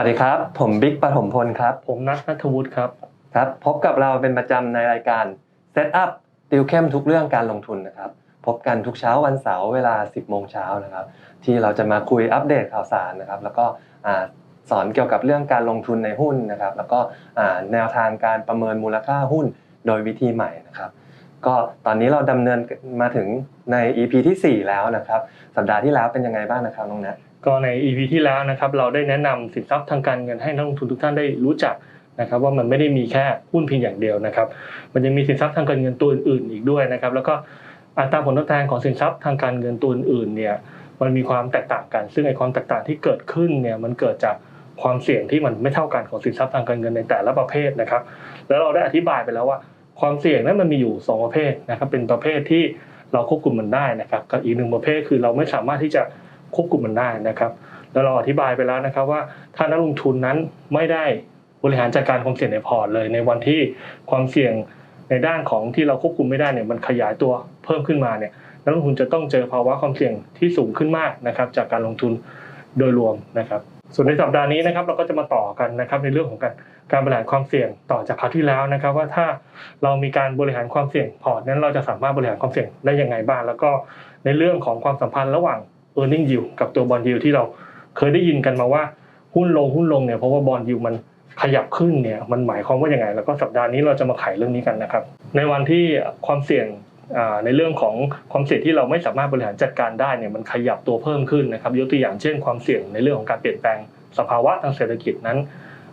สวัสดีครับ ผมบิ๊กปฐมพลครับ ผมนัทนัทวุฒิครับ ครับ พบกับเราเป็นประจำในรายการ Set Up ติวเข้มทุกเรื่องการลงทุนนะครับ พบกันทุกเช้าวันเสาร์เวลา 10 โมงเช้านะครับ ที่เราจะมาคุยอัปเดตข่าวสารนะครับ แล้วก็อ่าสอนเกี่ยวกับเรื่องการลงทุนในหุ้นนะครับ แล้วก็อ่าแนวทางการประเมินมูลค่าหุ้นโดยวิธีใหม่นะครับก็ตอนนี้เราดำเนินมาถึงใน EP ที่ 4 แล้วนะครับ สัปดาห์ที่แล้วเป็นยังไงบ้างนะครับน้องนัท ก็ใน EP ที่แล้วนะครับเราได้แนะนำสินทรัพย์ทางการเงินให้นักลงทุนทุกท่านได้รู้จักนะครับว่ามันไม่ได้มีแค่หุ้นเพียงอย่างเดียวนะครับ มันยังมีสินทรัพย์ทางการเงินตัวอื่นๆอีกด้วยนะครับ แล้วก็อัตราผลตอบแทนของสินทรัพย์ทางการเงินตัวอื่นๆเนี่ยมันมีความแตกต่างกัน ซึ่งไอ้ความแตกต่างที่เกิดขึ้นเนี่ยมันเกิดจากความเสี่ยงที่มันไม่เท่ากันของสินทรัพย์ทางการเงินในแต่ละประเภทนะครับ แล้วเราได้อธิบายไปแล้วว่า ความเสี่ยงนั้นมันมีอยู่สองประเภทนะครับ เป็นประเภทที่เราควบคุมมันได้นะครับ กับอีกหนึ่งประเภทคือเราไม่สามารถที่จะ ควบคุมมันได้นะครับแล้วเราอธิบายไปแล้วนะครับว่าถ้านักลงทุนนั้นไม่ได้บริหารจัดการความเสี่ยงในพอร์ตเลย ในวันที่ความเสี่ยงในด้านของที่เราควบคุมไม่ได้เนี่ยมันขยายตัวเพิ่มขึ้นมาเนี่ยนักลงทุนจะต้องเจอภาวะความเสี่ยงที่สูงขึ้นมากนะครับ จากการลงทุนโดยรวมนะครับ ส่วนในสัปดาห์นี้นะครับเราก็จะมาต่อกันนะครับในเรื่องของการการบริหารความเสี่ยงต่อจากคราวที่แล้วนะครับ ว่าถ้าเรามีการบริหารความเสี่ยงพอร์ตนั้นเราจะสามารถบริหารความเสี่ยงได้ยังไงบ้างแล้วก็ในเรื่องของความสัมพันธ์ระหว่าง e a r n i n g yield กับตัว bond yield ที่เราเคยได้ยินกันมาว่าหุ้นลงหุ้นลงเนี่ยเพราะว่า bond yield มันขยับขึ้นเนี่ยมันหมายความว่าอยังไง แล้วก็สัปดาห์นี้เราจะมาไขเรื่องนี้กันนะครับ ในวันที่ความเสี่ยงในเรื่องของความเสี่ยงที่เราไม่สามารถบริหารจัดการได้เนี่ยมันขยับตัวเพิ่มขึ้นนะครับยกตัวอย่างเช่นความเสี่ยงในเรื่องของการเปลี่ยนแปลงสภาวะทางเศรษฐกิจนั้น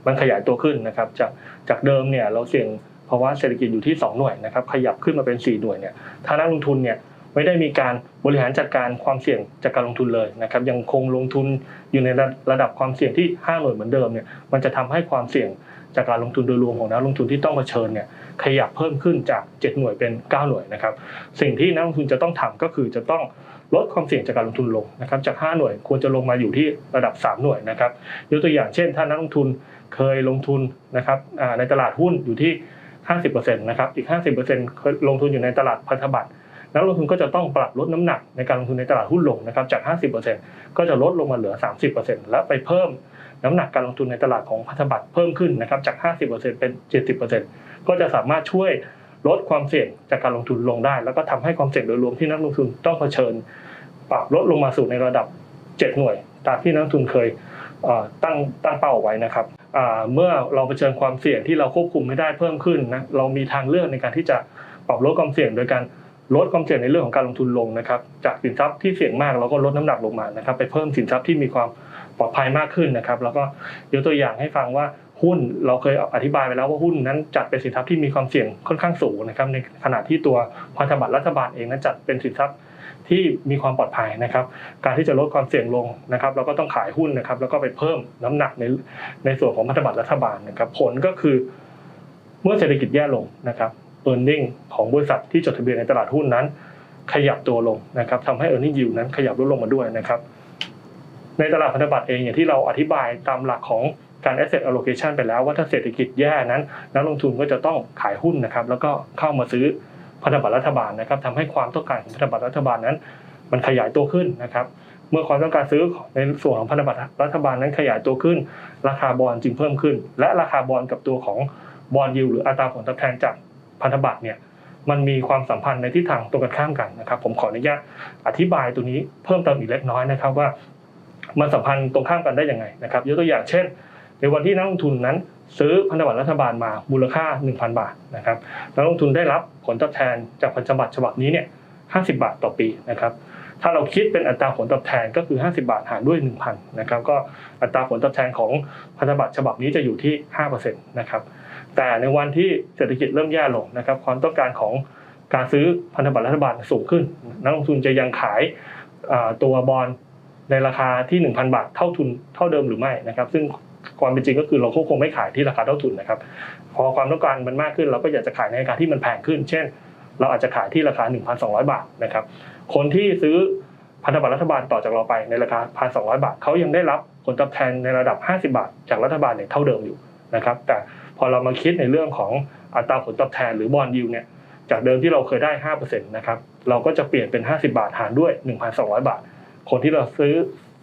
มันขยายตัวขึ้นนะครับจากจากเดิมเนี่ยเราเสี่ยงภาวะเศรษฐกิจอยู่ที่ 2 หน่วยนะครับขยับขึ้นมาเป็น 4 หน่วยเนี่ยถ้านักลงทุนเนี่ย ไม่ได้มีการบริหารจัดการความเสี่ยงจากการลงทุนเลยนะครับยังคงลงทุนอยู่ในระดับความเสี่ยงที่ 5 หน่วยเหมือนเดิมเนี่ยมันจะทำให้ความเสี่ยงจากการลงทุนโดยรวมของนักลงทุนที่ต้องเผชิญเนี่ยขยับเพิ่มขึ้นจาก 7 หน่วยเป็น 9 หน่วยนะครับสิ่งที่นักลงทุนจะต้องทำก็คือจะต้องลดความเสี่ยงจากการลงทุนลงนะครับจาก 5 หน่วยควรจะลงมาอยู่ที่ระดับ 3 หน่วยนะครับยกตัวอย่างเช่น ถ้านักลงทุนเคยลงทุนนะครับในตลาดหุ้นอยู่ที่ 50%นะครับอีก 50%ลงทุนอยู่ในตลาดพันธบัตร นักลงทุนก็จะต้องปรับลดน้ำหนักในการลงทุนในตลาดหุ้นลงนะครับจาก 50%ก็จะลดลงมาเหลือ 30%และไปเพิ่มน้ำหนักการลงทุนในตลาดของพันธบัตรเพิ่มขึ้นนะครับจาก 50%เป็น 70%ก็จะสามารถช่วยลดความเสี่ยงจากการลงทุนลงได้ แล้วก็ทำให้ความเสี่ยงโดยรวมที่นักลงทุนต้องเผชิญ ปรับลดลงมาสู่ในระดับ 7 หน่วย ตามที่นักลงทุนเคยตั้งตั้งเป้าไว้นะครับเมื่อเราเผชิญความเสี่ยงที่เราควบคุมไม่ได้เพิ่มขึ้นนะเรามีทางเลือกในการที่จะปรับลดความเสี่ยงโดยการ ลดความเสี่ยงในเรื่องของการลงทุนลงนะครับ จากสินทรัพย์ที่เสี่ยงมากเราก็ลดน้ำหนักลงมานะครับ ไปเพิ่มสินทรัพย์ที่มีความปลอดภัยมากขึ้นนะครับ แล้วก็ยกตัวอย่างให้ฟังว่าหุ้นเราเคยอธิบายไปแล้วว่าหุ้นนั้นจัดเป็นสินทรัพย์ที่มีความเสี่ยงค่อนข้างสูงนะครับในขณะที่ตัวพันธบัตรรัฐบาลเองนั้นจัดเป็นสินทรัพย์ที่มีความปลอดภัยนะครับ การที่จะลดความเสี่ยงลงนะครับ เราก็ต้องขายหุ้นนะครับ แล้วก็ไปเพิ่มน้ำหนักในในส่วนของพันธบัตรรัฐบาลนะครับ ผลก็คือเมื่อเศรษฐกิจแย่ลงนะครับ e a r n i n g ของบริษัทที่จดทะเบียนในตลาดหุ้นนั้น ขยับตัวลงนะครับทำให้ e a r n i n g yield นั้นขยับลดลงมาด้วยนะครับในตลาดพันธบัตรเองอย่างที่เราอธิบายตามหลักของการ asset allocation ไปแล้วว่าถ้าเศรษฐกิจแย่นั้น นักลงทุนก็จะต้องขายหุ้นนะครับแล้วก็เข้ามาซื้อพันธบัตรรัฐบาลนะครับทำให้ความต้องการของพันธบัตรรัฐบาลนั้น มันขยายตัวขึ้นนะครับเมื่อความต้องการซื้อในส่วนของพันธบัตรรัฐบาลนั้นขยายตัวขึ้น ราคาบอลจึงเพิ่มขึ้น และราคาบอลกับตัวของบอลยิวหรืออัตราผลตอบแทนจาก พันธบัตรเนี่ยมันมีความสัมพันธ์ในทิศทางตรงกันข้ามกันนะครับ ผมขออนุญาตอธิบายตัวนี้เพิ่มเติมอีกเล็กน้อยนะครับว่า มันสัมพันธ์ตรงข้ามกันได้ยังไงนะครับยกตัวอย่างเช่น ในวันที่นักลงทุนนั้น ซื้อพันธบัตรรัฐบาลมามูลค่า 1,000 บาทนะครับนักลงทุนได้รับผลตอบแทนจากพันธบัตรฉบับนี้เนี่ย50 บาทต่อปีนะครับถ้าเราคิดเป็นอัตราผลตอบแทนก็คือ 50 บาทหารด้วย 1,000นะครับก็อัตราผลตอบแทนของพันธบัตรฉบับนี้จะอยู่ที่5%นะครับ แต่ในวันที่เศรษฐกิจเริ่มแย่ลงนะครับความต้องการของการซื้อพันธบัตรรัฐบาลสูงขึ้น นักลงทุนจะยังขายตัวบอลในราคาที่ 1,000 บาทเท่าทุนเท่าเดิมหรือไม่นะครับ ซึ่งความเป็นจริงก็คือเราคงไม่ขายที่ราคาเท่าทุนนะครับ พอความต้องการมันมากขึ้นเราก็อยากจะขายในราคาที่มันแพงขึ้น เช่น เราอาจจะขายที่ราคา 1,200 บาทนะครับ คนที่ซื้อพันธบัตรรัฐบาลต่อจากเราไปในราคา 1,200 บาทเขายังได้รับผลตอบแทนในระดับ 50 บาท จากรัฐบาลเนี่ยเท่าเดิมอยู่นะครับ แต่ พอเรามาคิดในเรื่องของอัตราผลตอบแทนหรือบอลยิวเนี่ยจากเดิมที่เราเคยได้ 5%นะครับเราก็จะเปลี่ยนเป็น 50 บาทหารด้วย 1,200 บาท คนที่เราซื้อ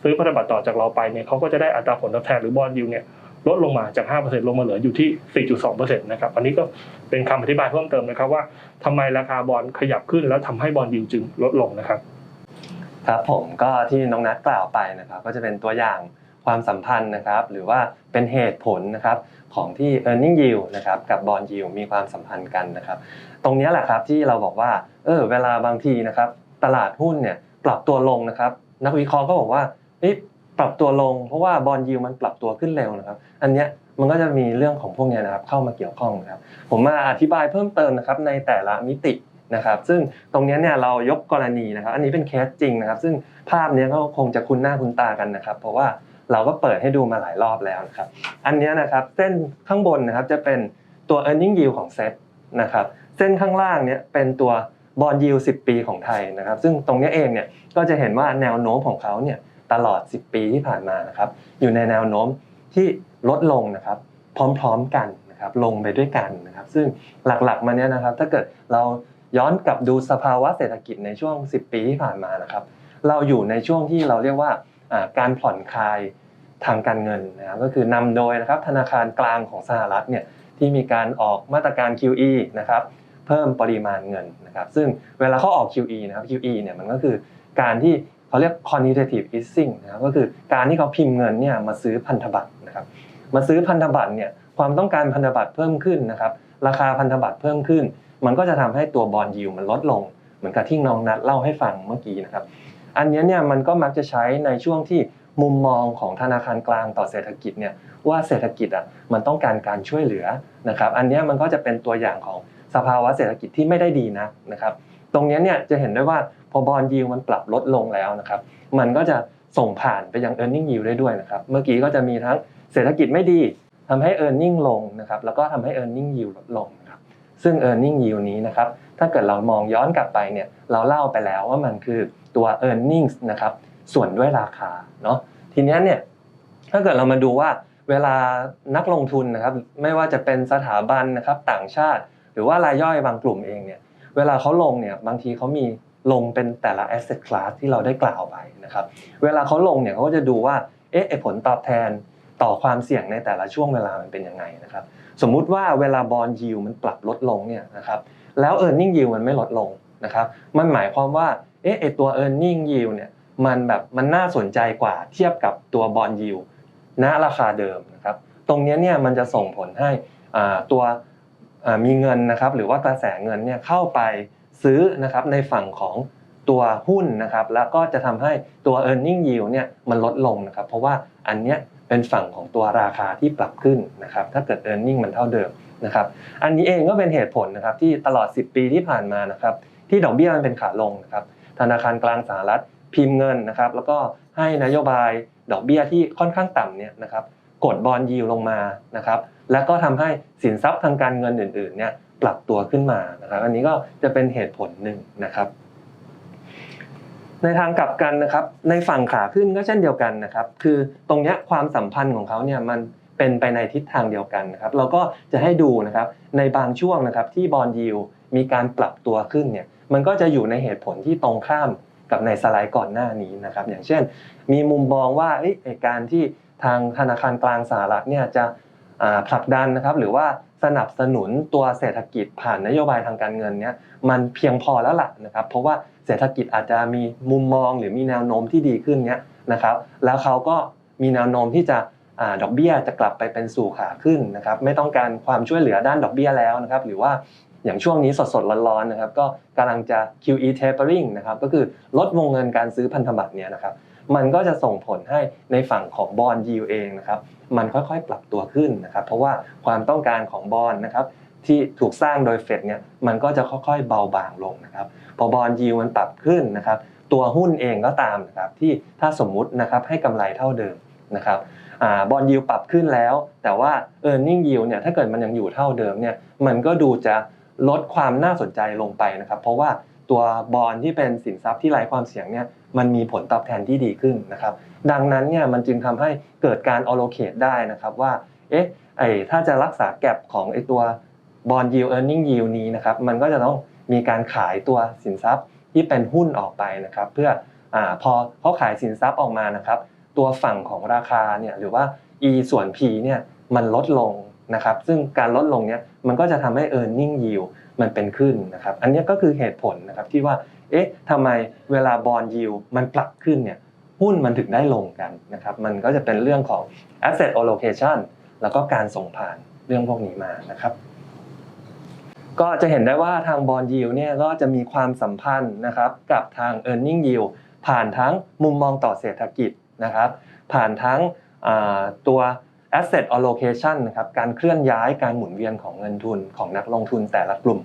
ซื้อพันธบัตรต่อจากเราไปเนี่ยเขาก็จะได้อัตราผลตอบแทนหรือบอลยูเนี่ยลดลงมาจาก 5%ลงมาเหลืออยู่ที่ 4.2%นะครับ อันนี้ก็เป็นคำอธิบายเพิ่มเติมนะครับว่าทำไมราคาบอลขยับขึ้นแล้วทำให้บอลยูจึงลดลงนะครับ ครับผมก็ที่น้องนัทกล่าวไปนะครับ ก็จะเป็นตัวอย่างความสัมพันธ์นะครับ หรือว่าเป็นเหตุผลนะครับ ของที่ e a r n i n g yield นะครับกับบอล yield มีความสัมพันธ์กันนะครับ ตรงนี้แหละครับที่เราบอกว่าเออเวลาบางทีนะครับตลาดหุ้นเนี่ยปรับตัวลงนะครับ นักวิเคราะห์ก็บอกว่าเอ๊ะปรับตัวลงเพราะว่าบอลยิวมันปรับตัวขึ้นเร็วนะครับ อันเนี้ยมันก็จะมีเรื่องของพวกนี้นะครับเข้ามาเกี่ยวข้องนะครับ ผมมาอธิบายเพิ่มเติมนะครับในแต่ละมิตินะครับ ซึ่งตรงนี้เนี่ยเรายกกรณีนะครับ อันนี้เป็นเคสจริงนะครับ ซึ่งภาพนี้ก็คงจะคุ้นหน้าคุ้นตากันนะครับ เพราะว่า เราก็เปิดให้ดูมาหลายรอบแล้วนะครับ อันนี้นะครับเส้นข้างบนนะครับจะเป็นตัว e a r n i n g yield ของเซ็ตนะครับเส้นข้างล่างเนี่ยเป็นตัวบอลยิว10 ปีของไทยนะครับ ซึ่งตรงนี้เองเนี่ยก็จะเห็นว่าแนวโน้มของเขาเนี่ยตลอด 10 ปีที่ผ่านมานะครับ อยู่ในแนวโน้มที่ลดลงนะครับ พร้อมๆกันนะครับลงไปด้วยกันนะครับ ซึ่งหลักๆมาเนี้ยนะครับ ถ้าเกิดเราย้อนกลับดูสภาวะเศรษฐกิจในช่วง 10 ปีที่ผ่านมานะครับ เราอยู่ในช่วงที่เราเรียกว่า การผ่อนคลายทางการเงินนะครับก็คือนำโดยนะครับธนาคารกลางของสหรัฐเนี่ยที่มีการออกมาตรการ QE นะครับเพิ่มปริมาณเงินนะครับซึ่งเวลาเขาออก QE นะครับ QE เนี่ยมันก็คือการที่เขาเรียก quantitative easing นะครับก็คือการที่เขาพิมพ์เงินเนี่ยมาซื้อพันธบัตรนะครับมาซื้อพันธบัตรเนี่ยความต้องการพันธบัตรเพิ่มขึ้นนะครับราคาพันธบัตรเพิ่มขึ้น มันก็จะทำให้ตัวบอลยิวมันลดลง เหมือนกับที่น้องนัดเล่าให้ฟังเมื่อกี้นะครับ อันนี้เนี่ยมันก็มักจะใช้ในช่วงที่มุมมองของธนาคารกลางต่อเศรษฐกิจเนี่ยว่าเศรษฐกิจอะมันต้องการการช่วยเหลือนะครับ อันนี้มันก็จะเป็นตัวอย่างของสภาวะเศรษฐกิจที่ไม่ได้ดีนะนะครับ ตรงนี้เนี่ยจะเห็นได้ว่าพอบอลยิวมันปรับลดลงแล้วนะครับ มันก็จะส่งผ่านไปยัง e a r n i n g yield ได้ด้วยนะครับ เมื่อกี้ก็จะมีทั้งเศรษฐกิจไม่ดีทำให้ e a r n i n g ลงนะครับ แล้วก็ทำให้ e a r n i n g yield ลดลงนะครับ ซึ่ง e a r n i n g yield นี้นะครับ ถ้าเกิดเรามองย้อนกลับไปเนี่ย เราเล่าไปแล้วว่ามันคือ ตัว e a r n i n g นะครับส่วนด้วยราคาเนาะทีนี้เนี่ยถ้าเกิดเรามาดูว่าเวลานักลงทุนนะครับไม่ว่าจะเป็นสถาบันนะครับต่างชาติ หรือว่ารายย่อยบางกลุ่มเองเนี่ยเวลาเขาลงเนี่ยบางทีเขามีลงเป็นแต่ละ asset class ที่เราได้กล่าวไปนะครับเวลาเขาลงเนี่ยเขาก็จะดูว่าเอ๊ะผลตอบแทนต่อความเสี่ยงในแต่ละช่วงเวลามันเป็นยังไงนะครับสมมุติว่าเวลาบอลยิวมันปรับลดลงเนี่ยนะครับแล้ว e a r n i n g yield มันไม่ลดลง นะครับมันหมายความว่าเอ๊ะไอ้ตัว e a r n i n g yield เนี่ยมันแบบมันน่าสนใจกว่าเทียบกับตัวบอลยิวณราคาเดิมนะครับตรงนี้เนี่ยมันจะส่งผลให้ตัวมีเงินนะครับหรือว่ากระแสเงินเนี่ยเข้าไปซื้อนะครับในฝั่งของตัวหุ้นนะครับแล้วก็จะทำให้ตัว e a r n i n g yield เนี่ยมันลดลงนะครับเพราะว่าอันเนี้ยเป็นฝั่งของตัวราคาที่ปรับขึ้นนะครับถ้าเกิด e a r n i n g มันเท่าเดิมนะครับอันนี้เองก็เป็นเหตุผลนะครับที่ตลอด 10 ปีที่ผ่านมานะครับ ที่ดอกเบี้ยมันเป็นขาลงนะครับธนาคารกลางสหรัฐพิมพ์เงินนะครับ แล้วก็ให้นโยบายดอกเบี้ยที่ค่อนข้างต่ำเนี่ยนะครับกดบอลยิวลงมานะครับ แล้วก็ทำให้สินทรัพย์ทางการเงินอื่นๆเนี่ยปรับตัวขึ้นมานะครับ อันนี้ก็จะเป็นเหตุผลหนึ่งนะครับ ในทางกลับกันนะครับ ในฝั่งขาขึ้นก็เช่นเดียวกันนะครับ คือตรงเนี้ยความสัมพันธ์ของเขาเนี่ยมันเป็นไปในทิศทางเดียวกันนะครับ เราก็จะให้ดูนะครับในบางช่วงนะครับที่บอลยิวมีการปรับตัวขึ้นเนี่ย มันก็จะอยู่ในเหตุผลที่ตรงข้ามกับในสไลด์ก่อนหน้านี้นะครับ อย่างเช่น มีมุมมองว่าการที่ทางธนาคารกลางสหรัฐเนี่ยจะผลักดันนะครับหรือว่าสนับสนุนตัวเศรษฐกิจผ่านนโยบายทางการเงินเนี่ยมันเพียงพอแล้วล่ะนะครับเพราะว่าเศรษฐกิจอาจจะมีมุมมองหรือมีแนวโน้มที่ดีขึ้นเนี่ยนะครับแล้วเขาก็มีแนวโน้มที่จะดอกเบี้ยจะกลับไปเป็นสู่ขาขึ้นนะครับไม่ต้องการความช่วยเหลือด้านดอกเบี้ยแล้วนะครับหรือว่า อย่างช่วงนี้สดๆร้อนๆนะครับก็กำลังจะ QE tapering นะครับก็คือลดวงเงินการซื้อพันธบัตรเนี่ยนะครับมันก็จะส่งผลให้ในฝั่งของบอลยิวเองนะครับมันค่อยๆปรับตัวขึ้นนะครับเพราะว่าความต้องการของบอลนะครับที่ถูกสร้างโดยเฟดเนี่ยมันก็จะค่อยๆเบาบางลงนะครับพอบอลยิวมันปรับขึ้นนะครับตัวหุ้นเองก็ตามนะครับที่ถ้าสมมุตินะครับให้กำไรเท่าเดิมนะครับบอลยิวปรับขึ้นแล้ว แต่ว่า e a r n i n g yield เนี่ยถ้าเกิดมันยังอยู่เท่าเดิมเนี่ยมันก็ดูจะ ลดความน่าสนใจลงไปนะครับ เพราะว่าตัวบอลที่เป็นสินทรัพย์ที่ไร้ความเสี่ยงเนี่ยมันมีผลตอบแทนที่ดีขึ้นนะครับ ดังนั้นเนี่ยมันจึงทำให้เกิดการ allocate ได้นะครับว่าเอ๊ะไอถ้าจะรักษาแก็บของไอตัวบอล yield earning yield นี้นะครับมันก็จะต้องมีการขายตัวสินทรัพย์ที่เป็นหุ้นออกไปนะครับ เพื่ออ่าพอเขาขายสินทรัพย์ออกมานะครับ ตัวฝั่งของราคาเนี่ยหรือว่า e ส่วน p เนี่ยมันลดลง นะครับซึ่งการลดลงเนี่ยมันก็จะทำให้ e a r n i n g yield มันเป็นขึ้นนะครับอันนี้ก็คือเหตุผลนะครับที่ว่าเอ๊ะทำไมเวลาบอลยิวมันปรับขึ้นเนี่ยหุ้นมันถึงได้ลงกันนะครับมันก็จะเป็นเรื่องของ asset allocation แล้วก็การส่งผ่านเรื่องพวกนี้มานะครับ ก็จะเห็นได้ว่าทางบอลยิวเนี่ยก็จะมีความสัมพันธ์นะครับกับทาง e a r n i n g yield ผ่านทั้งมุมมองต่อเศรษฐกิจนะครับ ผ่านทั้งตัว asset allocation นะครับการเคลื่อนย้ายการหมุนเวียนของเงินทุนของนักลงทุนแต่ละกลุ่ม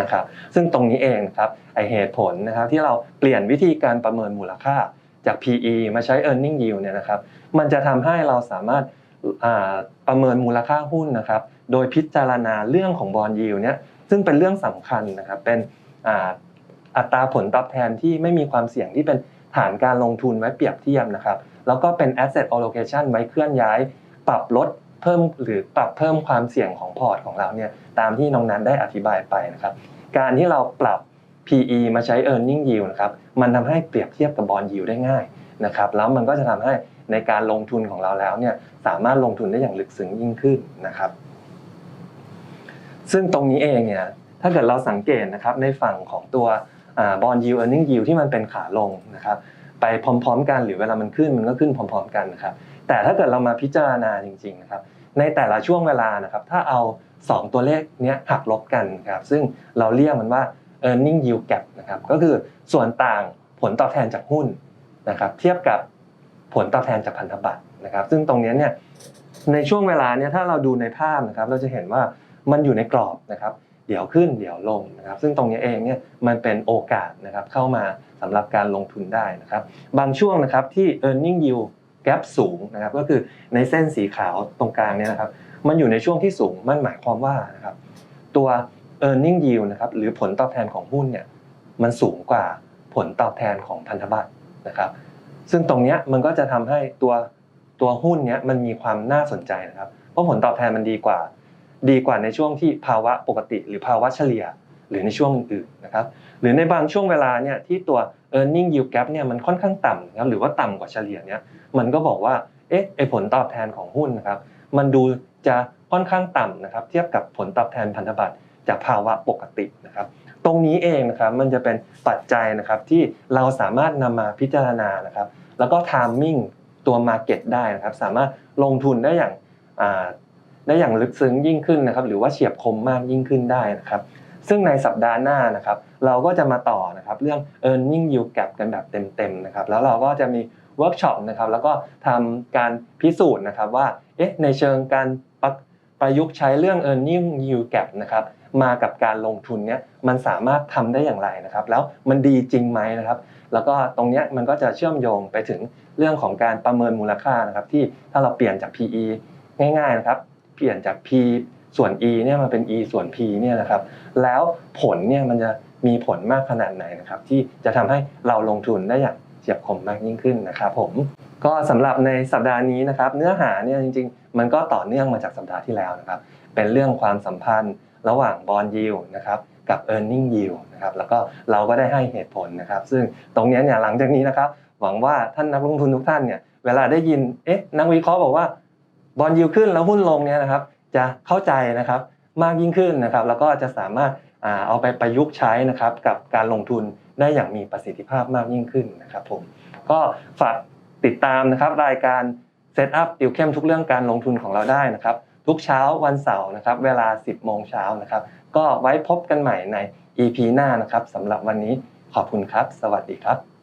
นะครับซึ่งตรงนี้เองนะครับไอเหตุผลนะครับที่เราเปลี่ยนวิธีการประเมินมูลค่าจาก PE มาใช้ earning yield เนี่ยนะครับมันจะทำให้เราสามารถประเมินมูลค่าหุ้นนะครับโดยพิจารณาเรื่องของบอลยิวเนี่ยซึ่งเป็นเรื่องสำคัญนะครับเป็นอัตราผลตอบแทนที่ไม่มีความเสี่ยงที่เป็นฐานการลงทุนไว้เปรียบเทียบนะครับแล้วก็เป็น asset allocation ไว้เคลื่อนย้าย ปรับลดเพิ่มหรือปรับเพิ่มความเสี่ยงของพอร์ตของเราเนี่ยตามที่น้องนัทได้อธิบายไปนะครับการที่เราปรับ PE มาใช้ earning yield นะครับมันทำให้เปรียบเทียบกับบอล yield ได้ง่ายนะครับแล้วมันก็จะทำให้ในการลงทุนของเราแล้วเนี่ยสามารถลงทุนได้อย่างลึกซึ้งยิ่งขึ้นนะครับ ซึ่งตรงนี้เองเนี่ยถ้าเกิดเราสังเกตนะครับในฝั่งของตัวบอล yield earning yield ที่มันเป็นขาลงนะครับไปพร้อม ๆ กันหรือเวลามันขึ้นมันก็ขึ้นพร้อม ๆ กันนะครับ แต่ถ้าเกิดเรามาพิจารณาจริงๆนะครับในแต่ละช่วงเวลานะครับถ้าเอา 2 ตัวเลขเนี้ยหักลบกันครับซึ่งเราเรียกมันว่า earning yield gap นะครับก็คือส่วนต่างผลตอบแทนจากหุ้นนะครับเทียบกับผลตอบแทนจากพันธบัตรนะครับซึ่งตรงนี้เนี่ยในช่วงเวลาเนี่ยถ้าเราดูในภาพนะครับเราจะเห็นว่ามันอยู่ในกรอบนะครับเดี๋ยวขึ้นเดี๋ยวลงนะครับซึ่งตรงนี้เองเนี่ยมันเป็นโอกาสนะครับเข้ามาสำหรับการลงทุนได้นะครับบางช่วงนะครับที่ earning yield gap สูงนะครับก็คือในเส้นสีขาวตรงกลางเนี่ยนะครับมันอยู่ในช่วงที่สูงมันหมายความว่านะครับตัว earning yield นะครับหรือผลตอบแทนของหุ้นเนี่ยมันสูงกว่าผลตอบแทนของพันธบัตรนะครับ ซึ่งตรงเนี้ยมันก็จะทำให้ตัวตัวหุ้นเนี้ยมันมีความน่าสนใจนะครับ เพราะผลตอบแทนมันดีกว่า ดีกว่าในช่วงที่ภาวะปกติ หรือภาวะเฉลี่ย หรือในช่วงอื่นนะครับ หรือในบางช่วงเวลาเนี่ยที่ตัว earning yield gap เนี่ยมันค่อนข้างต่ำนะครับหรือว่าต่ำกว่าเฉลี่ยเนี่ยมันก็บอกว่าเอ๊ะไอผลตอบแทนของหุ้นนะครับมันดูจะค่อนข้างต่ำนะครับเทียบกับผลตอบแทนพันธบัตรจากภาวะปกตินะครับตรงนี้เองนะครับมันจะเป็นปัจจัยนะครับที่เราสามารถนำมาพิจารณานะครับแล้วก็ timing ตัว market ได้นะครับสามารถลงทุนได้อย่างได้อย่างลึกซึ้งยิ่งขึ้นนะครับหรือว่าเฉียบคมมากยิ่งขึ้นได้นะครับ ซึ่งในสัปดาห์หน้านะครับเราก็จะมาต่อนะครับเรื่อง earning yield gap กันแบบเต็มๆนะครับแล้วเราก็จะมีเวิร์กช็อปนะครับแล้วก็ทำการพิสูจน์นะครับว่าเอ๊ะในเชิงการประประยุกต์ใช้เรื่อง earning yield gap นะครับมากับการลงทุนเนี้ยมันสามารถทำได้อย่างไรนะครับแล้วมันดีจริงไหมนะครับแล้วก็ตรงเนี้ยมันก็จะเชื่อมโยงไปถึงเรื่องของการประเมินมูลค่านะครับที่ถ้าเราเปลี่ยนจาก PE ง่ายๆนะครับเปลี่ยนจาก P ส่วน E เนี่ยมาเป็น E ส่วน P เนี่ยนะครับ แล้วผลเนี่ยมันจะมีผลมากขนาดไหนนะครับ ที่จะทำให้เราลงทุนได้อย่างเฉียบคมมากยิ่งขึ้นนะครับผมก็สำหรับในสัปดาห์นี้นะครับ เนื้อหาเนี่ยจริง ๆ มันก็ต่อเนื่องมาจากสัปดาห์ที่แล้วนะครับ เป็นเรื่องความสัมพันธ์ระหว่างบอลยิวนะครับกับ e a r n i n g yield นะครับแล้วก็เราก็ได้ให้เหตุผลนะครับ ซึ่งตรงนี้เนี่ยหลังจากนี้นะครับ หวังว่าท่านนักลงทุนทุกท่านเนี่ยเวลาได้ยินเอ๊ะนักวิเคราะห์บอกว่าบอลยิวขึ้นแล้วหุ้นลงเนี่ยนะครับ จะเข้าใจนะครับมากยิ่งขึ้นนะครับแล้วก็จะสามารถเอาไปประยุกต์ใช้นะครับกับการลงทุนได้อย่างมีประสิทธิภาพมากยิ่งขึ้นนะครับผมก็ฝากติดตามนะครับรายการเซตอัพติวเข้มทุกเรื่องการลงทุนของเราได้นะครับทุกเช้าวันเสาร์นะครับเวลา 10 โมงเช้านะครับก็ไว้พบกันใหม่ใน EP หน้านะครับสำหรับวันนี้ขอบคุณครับ สวัสดีครับ